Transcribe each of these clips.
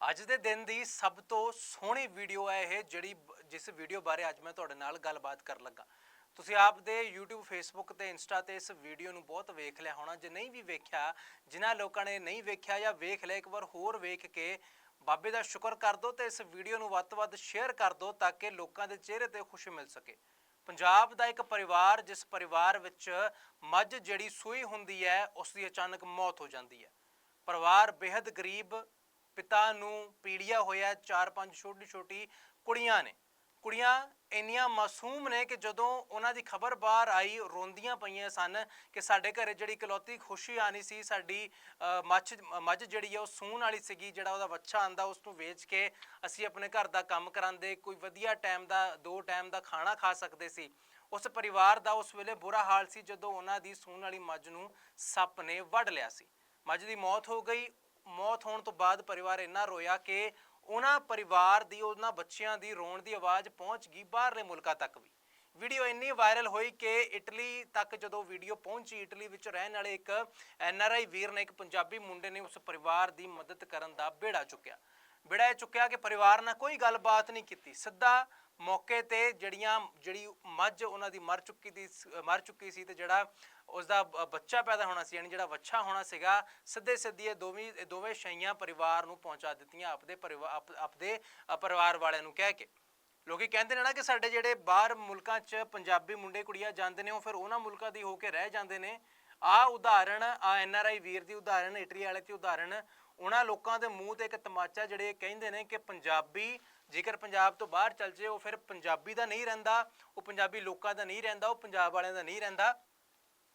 ਅੱਜ ਦੇ ਦਿਨ ਦੀ ਸਭ ਤੋਂ ਸੋਹਣੀ ਵੀਡੀਓ ਹੈ ਇਹ ਜਿਹੜੀ ਜਿਸ ਵੀਡੀਓ ਬਾਰੇ ਅੱਜ ਮੈਂ ਤੁਹਾਡੇ ਨਾਲ ਗੱਲਬਾਤ ਕਰਨ ਲੱਗਾ। ਤੁਸੀਂ ਆਪ ਦੇ YouTube, Facebook ਤੇ Insta ਤੇ ਇਸ ਵੀਡੀਓ ਨੂੰ ਬਹੁਤ ਵੇਖ ਲਿਆ ਹੋਣਾ। ਜੇ ਨਹੀਂ ਵੀ ਵੇਖਿਆ, ਜਿਨ੍ਹਾਂ ਲੋਕਾਂ ਨੇ ਨਹੀਂ ਵੇਖਿਆ ਜਾਂ ਵੇਖ ਲਿਆ, ਇੱਕ ਵਾਰ ਹੋਰ ਵੇਖ ਕੇ ਬਾਬੇ ਦਾ ਸ਼ੁਕਰ ਕਰ ਦਿਓ ਤੇ ਇਸ ਵੀਡੀਓ ਨੂੰ ਵੱਧ ਤੋਂ ਵੱਧ ਸ਼ੇਅਰ ਕਰ ਦਿਓ ਤਾਂ ਕਿ ਲੋਕਾਂ ਦੇ ਚਿਹਰੇ ਤੇ ਖੁਸ਼ੀ ਮਿਲ ਸਕੇ। ਪੰਜਾਬ ਦਾ ਇੱਕ ਪਰਿਵਾਰ, ਜਿਸ ਪਰਿਵਾਰ ਵਿੱਚ ਮੱਝ ਜਿਹੜੀ ਸੂਈ ਹੁੰਦੀ ਹੈ, ਉਸ ਦੀ ਅਚਾਨਕ ਮੌਤ ਹੋ ਜਾਂਦੀ ਹੈ। ਪਰਿਵਾਰ ਬੇहद ਗਰੀਬ ਪਿਤਾ ਨੂੰ ਪੀੜਿਆ ਹੋਇਆ ਚਾਰ ਪੰਜ ਛੋਟੀ ਛੋਟੀ ਕੁੜੀਆਂ ਨੇ। ਕੁੜੀਆਂ ਇੰਨੀਆਂ ਮਾਸੂਮ ਨੇ ਕਿ ਜਦੋਂ ਉਹਨਾਂ ਦੀ ਖਬਰ ਬਾਹਰ ਆਈ ਰੋਂਦੀਆਂ ਪਈਆਂ ਸਨ ਕਿ ਸਾਡੇ ਘਰੇ ਜਿਹੜੀ ਇਕਲੌਤੀ ਖੁਸ਼ੀ ਆਣੀ ਸੀ ਸਾਡੀ ਅ, ਮੱਝ ਮੱਝ ਜਿਹੜੀ ਆ ਉਹ ਸੂਣ ਵਾਲੀ ਸੀਗੀ ਜਿਹੜਾ ਉਹਦਾ ਵੱਛਾ ਆਂਦਾ ਉਸ ਨੂੰ ਵੇਚ ਕੇ ਅਸੀਂ ਆਪਣੇ ਘਰ ਦਾ ਕੰਮ ਕਰਾਂਦੇ ਕੋਈ ਵਧੀਆ ਟਾਈਮ ਦਾ ਦੋ ਟਾਈਮ ਦਾ ਖਾਣਾ ਖਾ ਸਕਦੇ ਸੀ। ਉਸ ਪਰਿਵਾਰ ਦਾ ਉਸ ਵੇਲੇ ਬੁਰਾ ਹਾਲ ਸੀ ਜਦੋਂ ਉਹਨਾਂ ਦੀ ਸੂਣ ਵਾਲੀ ਮੱਝ ਨੂੰ ਸੱਪ ਨੇ ਵੱਢ ਲਿਆ ਸੀ। ਮੱਝ ਦੀ ਮੌਤ ਹੋ ਗਈ ਮੌਤ ਹੋਣ ਤੋਂ ਬਾਅਦ ਪਰਿਵਾਰ ਇੰਨਾ ਰੋਇਆ ਕਿ ਉਹਨਾਂ ਪਰਿਵਾਰ ਦੀ, ਉਹਨਾਂ ਬੱਚਿਆਂ ਦੀ ਰੋਣ ਦੀ ਆਵਾਜ਼ ਪਹੁੰਚ ਗਈ ਬਾਹਰਲੇ ਮੁਲਕਾਂ ਤੱਕ ਵੀ। ਵੀਡੀਓ ਇੰਨੀ ਵਾਇਰਲ ਹੋਈ ਕਿ ਇਟਲੀ ਤੱਕ ਜਦੋਂ ਵੀਡੀਓ ਪਹੁੰਚੀ, ਇਟਲੀ ਵਿੱਚ ਰਹਿਣ ਵਾਲੇ ਇੱਕ ਐਨਆਰਆਈ ਵੀਰ ਨੇ ਇੱਕ ਪੰਜਾਬੀ ਮੁੰਡੇ ਨੇ ਉਸ ਪਰਿਵਾਰ ਦੀ ਮਦਦ ਕਰਨ ਦਾ ਬੇੜਾ ਚੁੱਕਿਆ। ਬੇੜਾ ਇਹ ਚੁੱਕਿਆ ਕਿ ਪਰਿਵਾਰ ਨਾਲ ਕੋਈ ਗੱਲਬਾਤ ਨਹੀਂ ਕੀਤੀ। ਸਿੱਧਾ ਮੌਕੇ ਤੇ ਜਿਹੜੀਆਂ, ਜਿਹੜੀ ਮੱਝ ਉਹਨਾਂ ਦੀ ਮਰ ਚੁੱਕੀ ਦੀ ਮਰ ਚੁੱਕੀ ਸੀ ਤੇ ਜਿਹੜਾ ਉਸ ਦਾ ਬੱਚਾ ਪੈਦਾ ਹੋਣਾ ਸੀ, ਯਾਨੀ ਜਿਹੜਾ ਵੱਛਾ ਹੋਣਾ ਸੀਗਾ, ਸਿੱਧੇ ਸਿੱਧੀ ਇਹ ਦੋਵੇਂ ਦੋਵੇਂ ਸ਼ਈਆਂ ਪਰਿਵਾਰ ਨੂੰ ਪਹੁੰਚਾ ਦਿੱਤੀਆਂ, ਆਪਦੇ ਪਰਿਵਾਰ ਆਪ- ਆਪਦੇ ਪਰਿਵਾਰ ਵਾਲਿਆਂ ਨੂੰ ਕਹਿ ਕੇ। ਲੋਕੀ ਕਹਿੰਦੇ ਨੇ ਨਾ ਕਿ ਸਾਡੇ ਜਿਹੜੇ ਬਾਹਰ ਮੁਲਕਾਂ 'ਚ ਪੰਜਾਬੀ ਮੁੰਡੇ ਕੁੜੀਆਂ ਜਾਂਦੇ ਨੇ, ਉਹ ਫਿਰ ਉਹਨਾਂ ਮੁਲਕਾਂ ਦੀ ਹੋ ਕੇ ਰਹਿ ਜਾਂਦੇ ਨੇ। ਆ ਉਦਾਹਰਣ, ਆ ਆਈ ਵੀਰ ਦੀ ਉਦਾਹਰਣ, ਇਟਲੀ ਵਾਲੇ ਦੀ ਉਦਾਹਰਣ, ਉਹਨਾਂ ਲੋਕਾਂ ਦੇ ਮੂੰਹ ਤੇ ਇੱਕ ਤਮਾਚਾ ਜਿਹੜੇ ਕਹਿੰਦੇ ਨੇ ਕਿ ਪੰਜਾਬੀ ਜੇਕਰ ਪੰਜਾਬ ਤੋਂ ਬਾਹਰ ਚੱਲ ਜੇ, ਉਹ ਫਿਰ ਪੰਜਾਬੀ ਦਾ ਨਹੀਂ ਰਹਿੰਦਾ, ਉਹ ਪੰਜਾਬੀ ਲੋਕਾਂ ਦਾ ਨਹੀਂ ਰਹਿੰਦਾ, ਉਹ ਪੰਜਾਬ ਵਾਲਿਆਂ ਦਾ ਨਹੀਂ ਰਹਿੰਦਾ,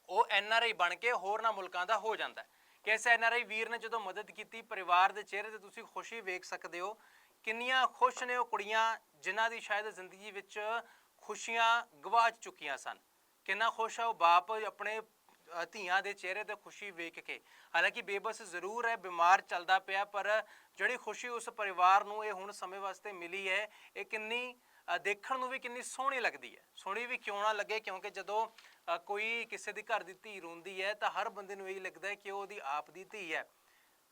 ਉਹ ਐੱਨ ਆਰ ਆਈ ਬਣ ਕੇ ਹੋਰਨਾਂ ਮੁਲਕਾਂ ਦਾ ਹੋ ਜਾਂਦਾ ਹੈ। ਕਿ ਇਸ ਆਈ ਵੀਰ ਨੇ ਜਦੋਂ ਮਦਦ ਕੀਤੀ ਪਰਿਵਾਰ ਦੇ ਚਿਹਰੇ ਤੇ ਤੁਸੀਂ ਖੁਸ਼ੀ ਵੇਖ ਸਕਦੇ ਹੋ, ਕਿੰਨੀਆਂ ਖੁਸ਼ ਨੇ ਉਹ ਕੁੜੀਆਂ ਜਿਨ੍ਹਾਂ ਦੀ ਸ਼ਾਇਦ ਜ਼ਿੰਦਗੀ ਵਿੱਚ ਖੁਸ਼ੀਆਂ ਗਵਾਚ ਚੁੱਕੀਆਂ ਸਨ। ਕਿੰਨਾ ਖੁਸ਼ ਹੈ ਉਹ ਬਾਪ ਆਪਣੇ ਅ, ਧੀਆਂ ਦੇ ਚਿਹਰੇ ਤੇ ਖੁਸ਼ੀ ਵੇਖ ਕੇ। ਹਾਲਾਂਕਿ ਬੇਬਸ ਜ਼ਰੂਰ ਹੈ ਬਿਮਾਰ ਚੱਲਦਾ ਪਿਆ ਪਰ ਜਿਹੜੀ ਖੁਸ਼ੀ ਉਸ ਪਰਿਵਾਰ ਨੂੰ ਇਹ ਹੁਣ ਸਮੇਂ ਵਾਸਤੇ ਮਿਲੀ ਹੈ ਇਹ ਕਿੰਨੀ ਅ, ਦੇਖਣ ਨੂੰ ਵੀ ਕਿੰਨੀ ਸੋਹਣੀ ਲੱਗਦੀ ਹੈ। ਸੋਹਣੀ ਵੀ ਕਿਉਂ ਨਾ ਲੱਗੇ ਕਿਉਂਕਿ ਜਦੋਂ ਅ, ਕੋਈ ਕਿਸੇ ਦੀ ਘਰ ਦੀ ਧੀ ਰੋਂਦੀ ਹੈ ਤਾਂ ਹਰ ਬੰਦੇ ਨੂੰ ਇਹੀ ਲੱਗਦਾ ਹੈ ਕਿ ਉਹ ਉਹਦੀ ਆਪ ਦੀ ਧੀ ਹੈ।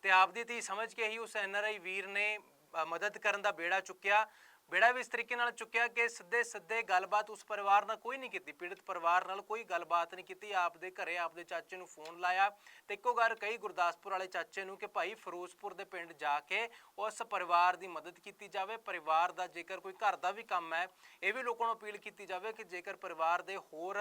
ਤੇ ਆਪ ਦੀ ਧੀ ਸਮਝ ਕੇ ਹੀ ਉਸ ਐਨਆਰਆਈ ਵੀਰ ਨੇ ਅ, ਮਦਦ ਕਰਨ ਦਾ ਬੇੜਾ ਚੁੱਕਿਆ। ਬੇੜਾ ਵੀ ਇਸ ਤਰੀਕੇ ਨਾਲ ਚੁੱਕਿਆ ਕਿ ਸਿੱਧੇ ਸਿੱਧੇ ਗੱਲਬਾਤ ਉਸ ਪਰਿਵਾਰ ਨਾਲ ਕੋਈ ਨਹੀਂ ਕੀਤੀ। ਪੀੜਤ ਪਰਿਵਾਰ ਨਾਲ ਕੋਈ ਗੱਲਬਾਤ ਨਹੀਂ ਕੀਤੀ। ਆਪਦੇ ਘਰੇ ਆਪ ਚਾਚੇ ਨੂੰ ਫੋਨ ਲਾਇਆ ਤੇ ਇੱਕੋ ਗੱਲ ਕਹੀ ਗੁਰਦਾਸਪੁਰ ਵਾਲੇ ਚਾਚੇ ਨੂੰ ਕਿ ਭਾਈ ਫਿਰੋਜ਼ਪੁਰ ਦੇ ਪਿੰਡ ਜਾ ਕੇ ਉਸ ਪਰਿਵਾਰ ਦੀ ਮਦਦ ਕੀਤੀ ਜਾਵੇ। ਪਰਿਵਾਰ ਦਾ ਜੇਕਰ ਕੋਈ ਘਰ ਦਾ ਵੀ ਕੰਮ ਹੈ, ਇਹ ਵੀ ਲੋਕਾਂ ਨੂੰ ਅਪੀਲ ਕੀਤੀ ਜਾਵੇ ਕਿ ਜੇਕਰ ਪਰਿਵਾਰ ਦੇ ਹੋਰ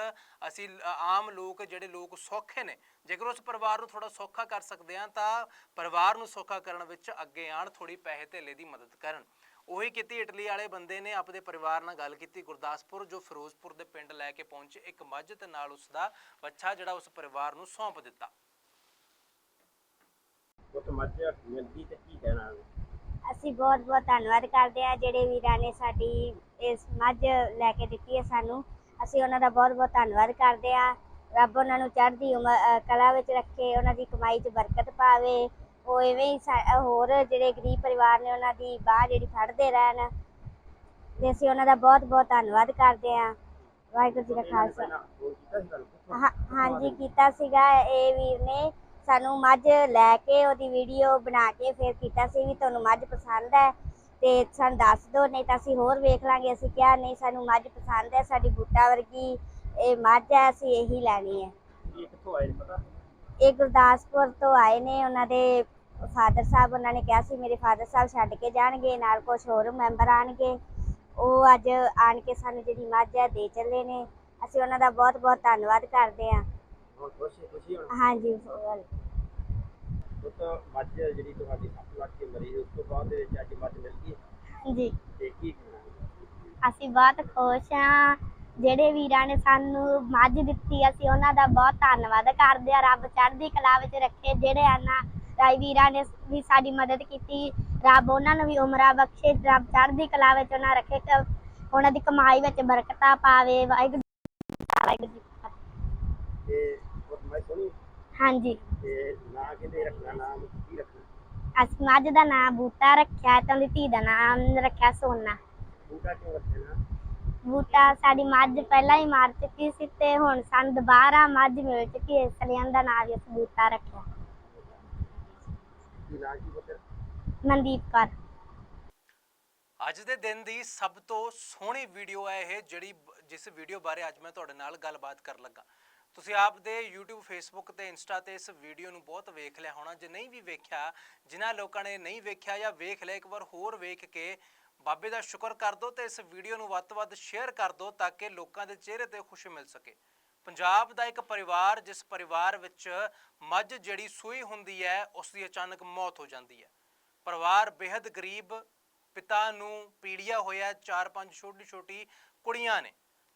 ਅਸੀਂ ਆਮ ਲੋਕ ਜਿਹੜੇ ਲੋਕ ਸੌਖੇ ਨੇ, ਜੇਕਰ ਉਸ ਪਰਿਵਾਰ ਨੂੰ ਥੋੜਾ ਸੌਖਾ ਕਰ ਸਕਦੇ ਆ ਤਾਂ ਪਰਿਵਾਰ ਨੂੰ ਸੌਖਾ ਕਰਨ ਵਿੱਚ ਅੱਗੇ ਆਣ ਥੋੜੀ ਪੈਸੇ ਧੇਲੇ ਦੀ ਮਦਦ ਕਰਨ। ਉਹੀ ਕੀਤੀ ਇਟਲੀ ਵਾਲੇ ਬੰਦੇ ਨੇ ਆਪਦੇ ਪਰਿਵਾਰ ਨਾਲ ਗੱਲ ਕੀਤੀ। ਗੁਰਦਾਸਪੁਰ ਜੋ ਫਿਰੋਜ਼ਪੁਰ ਦੇ ਪਿੰਡ ਲੈ ਕੇ ਪਹੁੰਚੇ ਇੱਕ ਮੱਝ ਤੇ ਨਾਲ ਉਸ ਦਾ ਬੱਚਾ ਜਿਹੜਾ ਉਸ ਪਰਿਵਾਰ ਨੂੰ ਸੌਂਪ ਦਿੱਤਾ। ਉਹ ਤਾਂ ਮੱਝ ਮਿਲਦੀ ਤੇ ਕੀ ਕਹਿਣਾ? ਅਸੀਂ ਬਹੁਤ ਬਹੁਤ ਧੰਨਵਾਦ ਕਰਦੇ ਹਾਂ। ਜਿਹੜੇ ਵੀਰਾਂ ਨੇ ਸਾਡੀ ਇਸ ਮੱਝ ਲੈ ਕੇ ਦਿੱਤੀ ਹੈ ਸਾਨੂੰ ਅਸੀਂ ਉਹਨਾਂ ਦਾ ਬਹੁਤ ਬਹੁਤ ਧੰਨਵਾਦ ਕਰਦੇ ਹਾਂ। ਰੱਬ ਉਹਨਾਂ ਨੂੰ ਚੜ੍ਹਦੀ ਉਮਰ ਅ, ਕਲਾ ਵਿੱਚ ਰੱਖੇ ਉਹਨਾਂ ਦੀ ਕਮਾਈ 'ਚ ਬਰਕਤ ਪਾਵੇ। ਉਹ ਐਵੇਂ ਹੀ ਸਾ- ਹੋਰ ਜਿਹੜੇ ਗਰੀਬ ਪਰਿਵਾਰ ਨੇ ਉਹਨਾਂ ਦੀ ਬਾਹ ਜਿਹੜੀ ਫੜਦੇ ਰਹਿਣ ਤੇ ਅਸੀਂ ਉਹਨਾਂ ਦਾ ਬਹੁਤ ਬਹੁਤ ਧੰਨਵਾਦ ਕਰਦੇ ਹਾਂ। ਵਾਹਿਗੁਰੂ ਜੀ ਦਾ ਖਾਲਸਾ। ਹਾਂ ਹਾਂਜੀ ਕੀਤਾ ਸੀਗਾ। ਇਹ ਵੀਰ ਨੇ ਸਾਨੂੰ ਮੱਝ ਲੈ ਕੇ ਉਹਦੀ ਵੀਡੀਓ ਬਣਾ ਕੇ ਫਿਰ ਕੀਤਾ ਸੀ ਵੀ ਤੁਹਾਨੂੰ ਮੱਝ ਪਸੰਦ ਹੈ ਤੇ ਸਾਨੂੰ ਦੱਸ ਦਿਓ ਨਹੀਂ ਤਾਂ ਅਸੀਂ ਹੋਰ ਵੇਖ ਲਾਂਗੇ। ਅਸੀਂ ਕਿਹਾ ਨਹੀਂ ਸਾਨੂੰ ਮੱਝ ਪਸੰਦ ਹੈ ਸਾਡੀ ਬੂਟਾ ਵਰਗੀ ਇਹ ਮੱਝ ਹੈ ਅਸੀਂ ਇਹੀ ਲੈਣੀ ਹੈ। ਇਹ ਕਿੱਥੋਂ ਆਏ ਨੇ ਪਤਾ? ਇਹ ਗੁਰਦਾਸਪੁਰ ਤੋਂ ਆਏ ਨੇ ਉਹਨਾਂ ਦੇ ਫਾਦਰ ਸਾਹਿਬ ਉਹਨਾਂ ਨੇ ਕਿਹਾ ਸੀ ਮੇਰੇ ਫਾਦਰ ਸਾਹਿਬ ਛੱਡ ਕੇ ਜਾਣਗੇ ਨਾਲ ਕੁਝ ਹੋਰ ਮੈਂਬਰ ਆਣਗੇ ਉਹ ਅੱਜ ਆਣ ਕੇ ਸਾਨੂੰ ਜਿਹੜੀ ਮੱਝ ਹੈ ਦੇ ਚੱਲੇ ਨੇ। ਅਸੀਂ ਉਹਨਾਂ ਦਾ ਬਹੁਤ ਬਹੁਤ ਧੰਨਵਾਦ ਕਰਦੇ ਹਾਂ। ਹੁਣ ਖੁਸ਼ੀ ਖੁਸ਼ੀ ਹੁਣ। ਹਾਂਜੀ ਉਹ ਤਾਂ ਮੱਝ ਜਿਹੜੀ ਤੁਹਾਡੀ ਸੱਤ ਲੱਖ ਦੀ ਮਰੀ ਉਸ ਤੋਂ ਬਾਅਦ ਦੇ ਵਿੱਚ ਅੱਜ ਮੱਝ ਮਿਲ ਗਈ। ਹਾਂਜੀ ਤੇ ਕੀ ਕਹਿਣਾ ਅਸੀਂ ਬਹੁਤ ਖੁਸ਼ ਹਾਂ। ਜਿਹੜੇ ਵੀਰਾਂ ਨੇ ਸਾਨੂੰ ਮੱਝ ਦਿੱਤੀ ਅਸੀਂ ਉਹਨਾਂ ਦਾ ਬਹੁਤ ਧੰਨਵਾਦ ਕਰਦੇ ਹਾਂ। ਰੱਬ ਚੜ੍ਹਦੀ ਕਲਾ ਵਿੱਚ ਰੱਖੇ ਜਿਹੜੇ ਆਨਾ ਰਾਈ ਵੀਰਾਂ ਨੇ ਵੀ ਸਾਡੀ ਮਦਦ ਕੀਤੀ। ਰੱਬ ਉਹਨਾਂ ਨੂੰ ਵੀ ਉਮਰਾਂ ਬਖਸ਼ੇ ਰੱਬ ਚੜ੍ਹਦੀ ਕਲਾ ਵਿੱਚ ਉਹਨਾਂ ਰੱਖੇ ਕ- ਉਹਨਾਂ ਦੀ ਕਮਾਈ ਵਿੱਚ ਬਰਕਤਾਂ ਪਾਵੇ। ਵਾਹਿਗੁਰੂ ਵਾਹਿਗੁਰੂ ਜੀ ਕੀ ਫਤਿਹ। ਤੇ ਉਹ ਮੈਂ ਸੁਣੀ ਹਾਂਜੀ। ਤੇ ਨਾਂ ਰੱਖਣਾ ਨਾਮ ਕੀ ਰੱਖਣਾ? ਅਸੀਂ ਮੱਝ ਦਾ ਨਾਮ ਬੂਟਾ ਰੱਖਿਆ ਤੇ ਉਹਦੀ ਧੀ ਦਾ ਨਾਮ ਰੱਖਿਆ ਸੋਨਾ। ਬੂਟਾ ਕਿਉਂ ਰੱਖਣਾ ਬੂਟਾ ਸਾਡੀ ਮੱਝ ਪਹਿਲਾਂ ਹੀ ਮਾਰ ਚੁੱਕੀ ਸੀ ਤੇ ਹੁਣ ਸਾਨੂੰ ਦੁਬਾਰਾ ਮੱਝ ਮਿਲ ਚੁੱਕੀ ਹੈ। ਇਸ ਲਈ ਉਹਦਾ ਨਾਮ ਵੀ ਅਸੀਂ ਬੂਟਾ ਰੱਖਿਆ। ਮਨਦੀਪ ਕੌਰ। ਅੱਜ ਦੇ ਦਿਨ ਦੀ ਸਭ ਤੋਂ ਸੋਹਣੀ ਵੀਡੀਓ ਹੈ ਇਹ ਜਿਹੜੀ ਜਿਸ ਵੀਡੀਓ ਬਾਰੇ ਅੱਜ ਮੈਂ ਤੁਹਾਡੇ ਨਾਲ ਗੱਲਬਾਤ ਕਰਨ ਲੱਗਾ। ਤੁਸੀਂ ਆਪ ਦੇ YouTube Facebook ਤੇ Insta ਤੇ ਇਸ ਵੀਡੀਓ ਨੂੰ ਬਹੁਤ ਵੇਖ ਲਿਆ ਹੋਣਾ। ਜੇ ਨਹੀਂ ਵੀ ਵੇਖਿਆ ਜਿਨ੍ਹਾਂ ਲੋਕਾਂ ਨੇ ਨਹੀਂ ਵੇਖਿਆ ਜਾਂ ਵੇਖ ਲਿਆ ਇੱਕ ਵਾਰ ਹੋਰ ਵੇਖ ਕੇ ਬਾਬੇ ਦਾ ਸ਼ੁਕਰ ਕਰ ਦਿਓ ਤੇ ਇਸ ਵੀਡੀਓ ਨੂੰ ਵੱਧ ਤੋਂ ਵੱਧ ਸ਼ੇਅਰ ਕਰ ਦਿਓ ਤਾਂ ਕਿ ਲੋਕਾਂ ਦੇ ਚਿਹਰੇ ਤੇ ਖੁਸ਼ੀ ਮਿਲ ਸਕੇ। ਪੰਜਾਬ ਦਾ ਇੱਕ ਪਰਿਵਾਰ, ਜਿਸ ਪਰਿਵਾਰ ਵਿੱਚ ਮੱਝ ਜਿਹੜੀ ਸੂਈ ਹੁੰਦੀ ਹੈ, ਉਸ ਦੀ ਅਚਾਨਕ ਮੌਤ ਹੋ ਜਾਂਦੀ ਹੈ। ਪਰਿਵਾਰ ਬੇहद ਗਰੀਬ, ਪਿਤਾ ਨੂੰ ਪੀੜਿਆ ਹੋਇਆ, ਚਾਰ ਪੰਜ ਛੋਟੀ ਛੋਟੀ ਕੁੜੀਆਂ ਨੇ।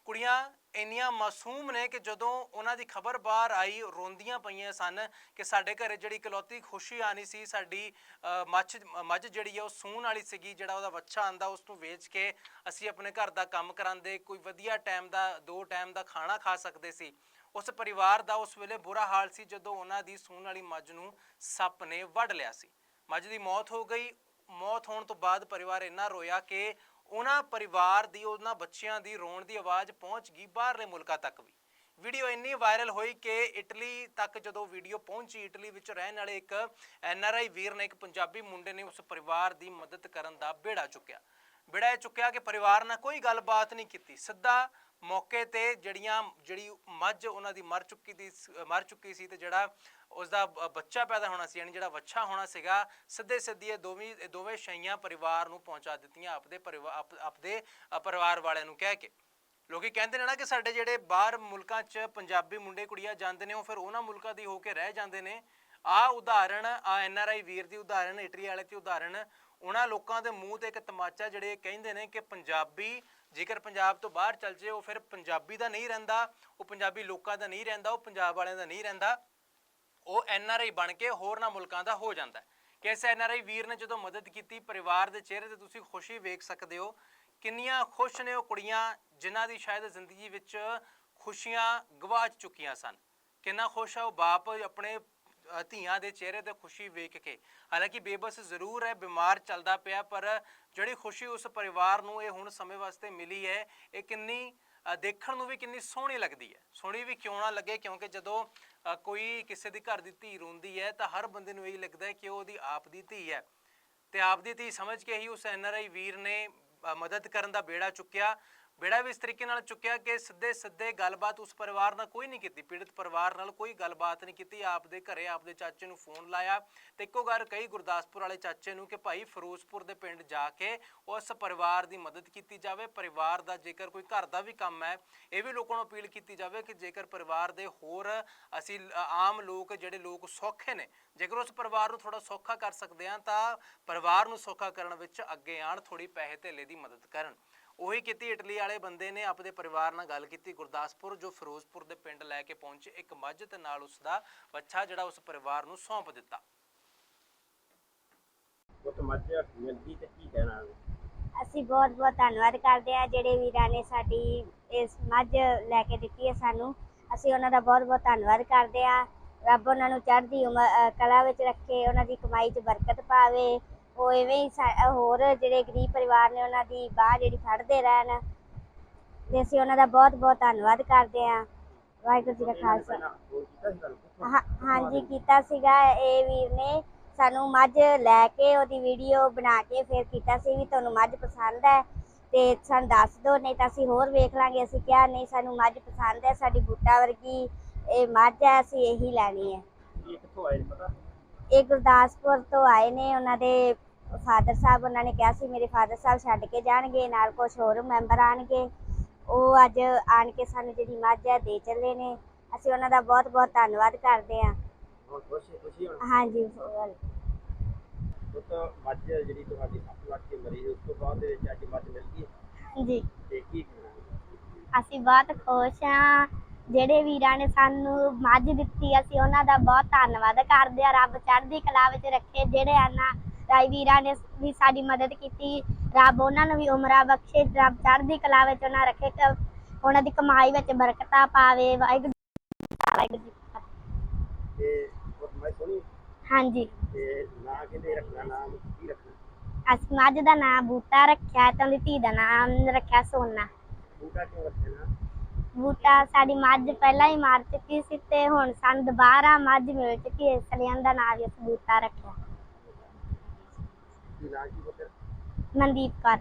ਕੁੜੀਆਂ ਇੰਨੀਆਂ ਮਾਸੂਮ ਨੇ ਕਿ ਜਦੋਂ ਉਹਨਾਂ ਦੀ ਖਬਰ ਬਾਹਰ ਆਈ, ਰੋਂਦੀਆਂ ਪਈਆਂ ਸਨ ਕਿ ਸਾਡੇ ਘਰੇ ਜਿਹੜੀ ਇਕਲੌਤੀ ਖੁਸ਼ੀ ਆਣੀ ਸੀ, ਸਾਡੀ ਮੱਛ ਮੱਝ ਮੱਝ ਜਿਹੜੀ ਹੈ ਉਹ ਸੂਣ ਵਾਲੀ ਸੀਗੀ, ਜਿਹੜਾ ਉਹਦਾ ਬੱਚਾ ਆਂਦਾ ਉਸ ਨੂੰ ਵੇਚ ਕੇ ਅਸੀਂ ਆਪਣੇ ਘਰ ਦਾ ਕੰਮ ਕਰਾਂਦੇ ਕੋਈ ਵਧੀਆ ਟਾਈਮ ਦਾ, ਦੋ ਟਾਈਮ ਦਾ ਖਾਣਾ ਖਾ ਸਕਦੇ ਸੀ। ਉਸ ਪਰਿਵਾਰ ਦਾ ਉਸ ਵੇਲੇ ਬੁਰਾ ਹਾਲ ਸੀ, ਜਦੋਂ ਉਹਨਾਂ ਦੀ ਸੂਣ ਵਾਲੀ ਮੱਝ ਨੂੰ ਸੱਪ ਨੇ ਵੱਢ ਲਿਆ ਸੀ। ਮੱਝ ਦੀ ਮੌਤ ਹੋ ਗਈ। ਮੌਤ ਹੋਣ ਤੋਂ ਬਾਅਦ ਪਰਿਵਾਰ ਇੰਨਾ ਰੋਇਆ ਕਿ ਉਹਨਾਂ ਪਰਿਵਾਰ ਦੀ, ਉਹਨਾਂ ਬੱਚਿਆਂ ਦੀ ਰੋਣ ਦੀ ਆਵਾਜ਼ ਪਹੁੰਚ ਗਈ ਬਾਹਰਲੇ ਮੁਲਕਾਂ ਤੱਕ ਵੀ। ਵੀਡੀਓ ਇੰਨੀ ਵਾਇਰਲ ਹੋਈ ਕਿ ਇਟਲੀ ਤੱਕ ਜਦੋਂ ਵੀਡੀਓ ਪਹੁੰਚੀ, ਇਟਲੀ ਵਿੱਚ ਰਹਿਣ ਵਾਲੇ ਇੱਕ ਐਨਆਰਆਈ ਵੀਰ ਨੇ ਇੱਕ ਪੰਜਾਬੀ ਮੁੰਡੇ ਨੇ ਉਸ ਪਰਿਵਾਰ ਦੀ ਮਦਦ ਕਰਨ ਦਾ ਬੇੜਾ ਚੁੱਕਿਆ। ਬੇੜਾ ਇਹ ਚੁੱਕਿਆ ਕਿ ਪਰਿਵਾਰ ਨਾਲ ਕੋਈ ਗੱਲਬਾਤ ਨਹੀਂ ਕੀਤੀ। ਸਿੱਧਾ ਮੌਕੇ ਤੇ ਜਿਹੜੀਆਂ, ਜਿਹੜੀ ਮੱਝ ਉਹਨਾਂ ਦੀ ਮਰ ਚੁੱਕੀ ਦੀ ਮਰ ਚੁੱਕੀ ਸੀ ਤੇ ਜਿਹੜਾ ਉਸ ਦਾ ਬੱਚਾ ਪੈਦਾ ਹੋਣਾ ਸੀ, ਯਾਨੀ ਜਿਹੜਾ ਵੱਛਾ ਹੋਣਾ ਸੀਗਾ ਸਿੱਧੇ ਸਿੱਧੀ ਇਹ ਦੋਵੇਂ ਦੋਵੇਂ ਸ਼ਈਆਂ ਪਰਿਵਾਰ ਨੂੰ ਪਹੁੰਚਾ ਦਿੱਤੀਆਂ, ਆਪਦੇ ਪਰਿਵਾਰ ਆਪਦੇ ਪਰਿਵਾਰ ਵਾਲਿਆਂ ਨੂੰ ਕਹਿ ਕੇ। ਲੋਕੀ ਕਹਿੰਦੇ ਨੇ ਨਾ ਕਿ ਸਾਡੇ ਜਿਹੜੇ ਬਾਹਰ ਮੁਲਕਾਂ 'ਚ ਪੰਜਾਬੀ ਮੁੰਡੇ ਕੁੜੀਆਂ ਜਾਂਦੇ ਨੇ, ਉਹ ਫਿਰ ਉਹਨਾਂ ਮੁਲਕਾਂ ਦੀ ਹੋ ਕੇ ਰਹਿ ਜਾਂਦੇ ਨੇ। ਆ ਉਦਾਹਰਣ ਆ ਐਨਆਰਆਈ ਵੀਰ ਦੀ ਉਦਾਹਰਣ ਇਟਲੀ ਵਾਲੇ ਦੀ ਉਦਾਹਰਣ, ਉਹਨਾਂ ਲੋਕਾਂ ਦੇ ਮੂੰਹ ਤੇ ਇੱਕ ਤਮਾਚਾ ਜਿਹੜੇ ਕਹਿੰਦੇ ਨੇ ਕਿ ਪੰਜਾਬੀ, ਜੇਕਰ ਪੰਜਾਬ ਤੋਂ ਬਾਹਰ ਚੱਲ ਜੇ, ਉਹ ਫਿਰ ਪੰਜਾਬੀ ਦਾ ਨਹੀਂ ਰਹਿੰਦਾ, ਉਹ ਪੰਜਾਬੀ ਲੋਕਾਂ ਦਾ ਨਹੀਂ ਰਹਿੰਦਾ, ਉਹ ਪੰਜਾਬ ਵਾਲਿਆਂ ਦਾ ਨਹੀਂ ਰਹਿੰਦਾ। ਉਹ ਐਨ ਆਰ ਆਈ ਬਣ ਕੇ ਹੋਰਨਾਂ ਮੁਲਕਾਂ ਦਾ ਹੋ ਜਾਂਦਾ ਕਿ ਇਸ ਐਨਆਰਆਈ ਵੀਰ ਨੇ ਜਦੋਂ ਮਦਦ ਕੀਤੀ ਪਰਿਵਾਰ ਦੇ ਚਿਹਰੇ ਤੇ ਤੁਸੀਂ ਖੁਸ਼ੀ ਵੇਖ ਸਕਦੇ ਹੋ, ਕਿੰਨੀਆਂ ਖੁਸ਼ ਨੇ ਉਹ ਕੁੜੀਆਂ ਜਿਨ੍ਹਾਂ ਦੀ ਸ਼ਾਇਦ ਜ਼ਿੰਦਗੀ ਵਿੱਚ ਖੁਸ਼ੀਆਂ ਗਵਾਚ ਚੁੱਕੀਆਂ ਸਨ। ਕਿੰਨਾ ਖੁਸ਼ ਹੈ ਉਹ ਬਾਪ ਆਪਣੇ ਧੀਆਂ ਦੇ ਚਿਹਰੇ ਤੇ ਖੁਸ਼ੀ ਵੇਖ ਕੇ। ਹਾਲਾਂਕਿ ਬੇਬਸ ਜ਼ਰੂਰ ਹੈ, ਬਿਮਾਰ ਚੱਲਦਾ ਪਿਆ, ਪਰ ਜਿਹੜੀ ਖੁਸ਼ੀ ਉਸ ਪਰਿਵਾਰ ਨੂੰ ਇਹ ਹੁਣ ਸਮੇਂ ਵਾਸਤੇ ਮਿਲੀ ਹੈ, ਇਹ ਕਿੰਨੀ ਦੇਖਣ ਨੂੰ ਵੀ ਕਿੰਨੀ ਸੋਹਣੀ ਲੱਗਦੀ ਹੈ। ਸੋਹਣੀ ਵੀ ਕਿਉਂ ਨਾ ਲੱਗੇ, ਕਿਉਂਕਿ ਜਦੋਂ ਅ, ਕੋਈ ਕਿਸੇ ਦੇ ਘਰ ਦੀ ਧੀ ਰੋਂਦੀ ਹੈ ਤਾਂ ਹਰ ਬੰਦੇ ਨੂੰ ਇਹ ਲੱਗਦਾ ਹੈ ਕਿ ਉਹ ਉਹਦੀ ਆਪ ਦੀ ਧੀ ਹੈ। ਤੇ ਆਪ ਦੀ ਧੀ ਸਮਝ ਕੇ ਹੀ ਉਸ ਐਨਆਰਆਈ ਵੀਰ ਨੇ ਅ, ਮਦਦ ਕਰਨ ਦਾ ਬੇੜਾ ਚੁੱਕਿਆ। ਬੇੜਾ ਵੀ ਇਸ ਤਰੀਕੇ ਨਾਲ ਚੁੱਕਿਆ ਕਿ ਸਿੱਧੇ ਸਿੱਧੇ ਗੱਲਬਾਤ ਉਸ ਪਰਿਵਾਰ ਨਾਲ ਕੋਈ ਨਹੀਂ ਕੀਤੀ। ਪੀੜਤ ਪਰਿਵਾਰ ਨਾਲ ਕੋਈ ਗੱਲਬਾਤ ਨਹੀਂ ਕੀਤੀ। ਆਪਦੇ ਘਰੇ ਆਪ ਚਾਚੇ ਨੂੰ ਫੋਨ ਲਾਇਆ ਤੇ ਇੱਕੋ ਗੱਲ ਕਹੀ ਗੁਰਦਾਸਪੁਰ ਵਾਲੇ ਚਾਚੇ ਨੂੰ ਕਿ ਭਾਈ ਫਿਰੋਜ਼ਪੁਰ ਦੇ ਪਿੰਡ ਜਾ ਕੇ ਉਸ ਪਰਿਵਾਰ ਦੀ ਮਦਦ ਕੀਤੀ ਜਾਵੇ। ਪਰਿਵਾਰ ਦਾ ਜੇਕਰ ਕੋਈ ਘਰ ਦਾ ਵੀ ਕੰਮ ਹੈ, ਇਹ ਵੀ ਲੋਕਾਂ ਨੂੰ ਅਪੀਲ ਕੀਤੀ ਜਾਵੇ ਕਿ ਜੇਕਰ ਪਰਿਵਾਰ ਦੇ ਹੋਰ ਅਸੀਂ ਆਮ ਲੋਕ ਜਿਹੜੇ ਲੋਕ ਸੌਖੇ ਨੇ, ਜੇਕਰ ਉਸ ਪਰਿਵਾਰ ਨੂੰ ਥੋੜਾ ਸੌਖਾ ਕਰ ਸਕਦੇ ਆ ਤਾਂ ਪਰਿਵਾਰ ਨੂੰ ਸੌਖਾ ਕਰਨ ਵਿੱਚ ਅੱਗੇ ਆਣ ਥੋੜੀ ਪੈਸੇ ਧੇਲੇ ਦੀ ਮਦਦ ਕਰਨ। ਉਹੀ ਕੀਤੀ ਇਟਲੀ ਵਾਲੇ ਬੰਦੇ ਨੇ ਆਪਣੇ ਪਰਿਵਾਰ ਨਾਲ ਗੱਲ ਕੀਤੀ। ਗੁਰਦਾਸਪੁਰ ਜੋ ਫਿਰੋਜ਼ਪੁਰ ਦੇ ਪਿੰਡ ਲੈ ਕੇ ਪਹੁੰਚੇ ਇੱਕ ਮੱਝ ਤੇ ਨਾਲ ਉਸ ਦਾ ਬੱਚਾ ਜਿਹੜਾ ਉਸ ਪਰਿਵਾਰ ਨੂੰ ਸੌਂਪ ਦਿੱਤਾ। ਉਹ ਤਾਂ ਮੱਝ ਮਿਲਦੀ ਤੇ ਕੀ ਕਹਿਣਾ ਅਸੀਂ ਬਹੁਤ ਬਹੁਤ ਧੰਨਵਾਦ ਕਰਦੇ ਹਾਂ। ਜਿਹੜੇ ਵੀਰਾਂ ਨੇ ਸਾਡੀ ਇਸ ਮੱਝ ਲੈ ਕੇ ਦਿੱਤੀ ਹੈ ਸਾਨੂੰ ਅਸੀਂ ਉਹਨਾਂ ਦਾ ਬਹੁਤ ਬਹੁਤ ਧੰਨਵਾਦ ਕਰਦੇ ਹਾਂ। ਰੱਬ ਉਹਨਾਂ ਨੂੰ ਚੜ੍ਹਦੀ ਉਮਰ ਕਲਾ ਵਿੱਚ ਰੱਖੇ ਉਹਨਾਂ ਦੀ ਕਮਾਈ 'ਚ ਬਰਕਤ ਪਾਵੇ। ਉਹ ਐਵੇਂ ਹੀ ਸਾ- ਹੋਰ ਜਿਹੜੇ ਗਰੀਬ ਪਰਿਵਾਰ ਨੇ ਉਹਨਾਂ ਦੀ ਬਾਹ ਜਿਹੜੀ ਫੜਦੇ ਰਹਿਣ। ਤੇ ਅਸੀਂ ਉਹਨਾਂ ਦਾ ਬਹੁਤ ਬਹੁਤ ਧੰਨਵਾਦ ਕਰਦੇ ਹਾਂ। ਵਾਹਿਗੁਰੂ ਜੀ ਦਾ ਖਾਲਸਾ? ਹਾਂ ਹਾਂਜੀ ਕੀਤਾ ਸੀਗਾ। ਇਹ ਵੀਰ ਨੇ ਸਾਨੂੰ ਮੱਝ ਲੈ ਕੇ ਉਹਦੀ ਵੀਡੀਓ ਬਣਾ ਕੇ ਫਿਰ ਕੀਤਾ ਸੀ ਵੀ ਤੁਹਾਨੂੰ ਮੱਝ ਪਸੰਦ ਹੈ ਤੇ ਸਾਨੂੰ ਦੱਸ ਦਿਓ ਨਹੀਂ ਤਾਂ ਅਸੀਂ ਹੋਰ ਵੇਖ ਲਾਂਗੇ। ਅਸੀਂ ਕਿਹਾ ਨਹੀਂ ਸਾਨੂੰ ਮੱਝ ਪਸੰਦ ਹੈ ਸਾਡੀ ਬੂਟਾ ਵਰਗੀ ਇਹ ਮੱਝ ਹੈ ਅਸੀਂ ਇਹੀ ਲੈਣੀ ਹੈ। ਇਹ ਕਿੱਥੋਂ ਆਏ ਨੇ ਪਤਾ? ਇਹ ਗੁਰਦਾਸਪੁਰ ਤੋਂ ਆਏ ਨੇ ਉਹਨਾਂ ਦੇ ਫਾਦਰ ਸਾਹਿਬ ਉਹਨਾਂ ਨੇ ਕਿਹਾ ਸੀ ਮੇਰੇ ਫਾਦਰ ਸਾਹਿਬ ਛੱਡ ਕੇ ਜਾਣਗੇ ਨਾਲ ਕੁਝ ਹੋਰ ਮੈਂਬਰ ਆਣਗੇ। ਉਹ ਅੱਜ ਆਣ ਕੇ ਸਾਨੂੰ ਜਿਹੜੀ ਮੱਝ ਹੈ ਦੇ ਚੱਲੇ ਨੇ। ਅਸੀਂ ਉਹਨਾਂ ਦਾ ਬਹੁਤ ਬਹੁਤ ਧੰਨਵਾਦ ਕਰਦੇ ਹਾਂ। ਹੁਣ ਖੁਸ਼ੀ ਖੁਸ਼ੀ ਹੁਣ। ਹਾਂਜੀ ਉਹ ਤਾਂ ਮੱਝ ਜਿਹੜੀ ਤੁਹਾਡੀ 7 ਲੱਖ ਦੀ ਮਰੀ ਸੀ ਉਸ ਤੋਂ ਬਾਅਦ ਦੇ ਵਿੱਚ ਅੱਜ ਮੱਝ ਮਿਲ ਗਈ ਹਾਂਜੀ। ਤੇ ਕੀ ਕਹਿਣਾ ਅਸੀਂ ਬਹੁਤ ਖੁਸ਼ ਹਾਂ। ਜਿਹੜੇ ਵੀਰਾਂ ਨੇ ਸਾਨੂੰ ਮੱਝ ਦਿੱਤੀ ਅਸੀਂ ਉਹਨਾਂ ਦਾ ਬਹੁਤ ਧੰਨਵਾਦ ਕਰਦੇ ਹਾਂ। ਰੱਬ ਚੜ੍ਹਦੀ ਕਲਾ ਵਿੱਚ ਰੱਖੇ ਜਿਹੜੇ ਆਨਾ ਰਾਈ ਵੀਰਾਂ ਨੇ ਵੀ ਸਾਡੀ ਮਦਦ ਕੀਤੀ। ਰੱਬ ਉਹਨਾਂ ਨੂੰ ਵੀ ਉਮਰਾਂ ਬਖਸ਼ੇ। ਰੱਬ ਚੜ੍ਹਦੀ ਕਲਾ ਵਿੱਚ ਉਹਨਾਂ ਰੱਖੇ। ਉਹਨਾਂ ਦੀ ਕਮਾਈ ਵਿੱਚ ਬਰਕਤਾਂ ਪਾਵੇ। ਵਾਹਿਗੁਰੂ ਵਾਹਿਗੁਰੂ। ਤੇ ਮੈਂ ਸੁਣੀ? ਹਾਂਜੀ। ਤੇ ਨਾਂ ਕਿਹਦੇ ਰੱਖਣਾ ਨਾਮ ਕੀ ਰੱਖਣਾ? ਅਸੀਂ ਮੱਝ ਦਾ ਨਾਮ ਬੂਟਾ ਰੱਖਿਆ ਤੇ ਉਹਦੀ ਧੀ ਦਾ ਨਾਮ ਰੱਖਿਆ ਸੋਨਾ। ਬੂਟਾ ਕਿਉਂ ਰੱਖਣਾ ਬੂਟਾ ਸਾਡੀ ਮੱਝ ਪਹਿਲਾਂ ਹੀ ਮਾਰ ਚੁੱਕੀ ਸੀ ਤੇ ਹੁਣ ਸਾਨੂੰ ਦੁਬਾਰਾ ਮੱਝ ਮਿਲ ਚੁੱਕੀ ਹੈ। ਇਸ ਲਈ ਉਹਦਾ ਨਾਮ ਅਸੀਂ ਬੂਟਾ ਰੱਖਿਆ। ਕੀ ਨਾਂ ਕੀ ਬੋਤਰ ਮਨਦੀਪ ਕੌਰ